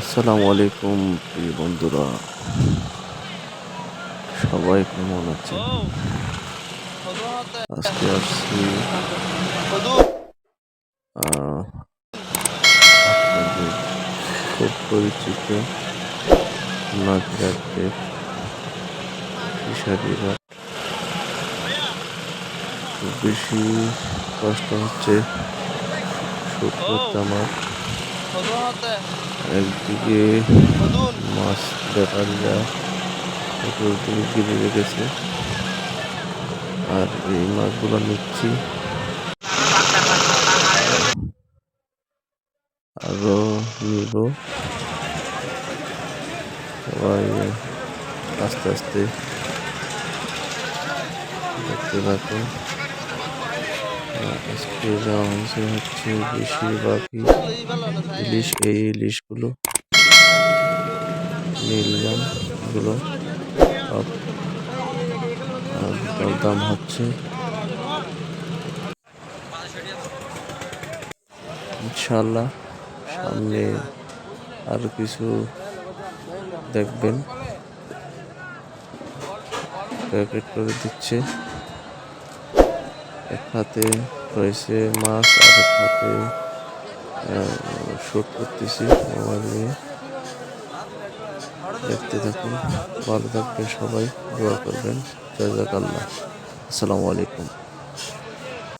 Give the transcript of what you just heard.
আসসালামু আলাইকুম, প্রিয় বন্ধুরা। সবাই কেমন আছে আজকে আসছি খুব পরিচিত বেশি কষ্ট হচ্ছে শুট আমার। একদিকে মাছ ব্যাপারীরা থেকে গিরে রেখেছে। আর এই মাছগুলো নিচ্ছি। আরও নিব। সবাই আস্তে আস্তে দেখতে থাকুন। আজকে যাওয়া হয়েছে হচ্ছে বেশিরভাগই ইলিশ, এই ইলিশগুলো সব দাম হচ্ছে ইনশাল্লাহ সামনে আরও কিছু দেখবেন। প্যাকেট করে দিচ্ছে। হাতে রয়েছে মাছ আর এক হাতে শুট করতেছি মোবাইল নিয়ে। দেখতে থাকুন। ভালো থাকবেন সবাই, দোয়া করবেন। জাজাকাল্লাহ আসসালামু আলাইকুম।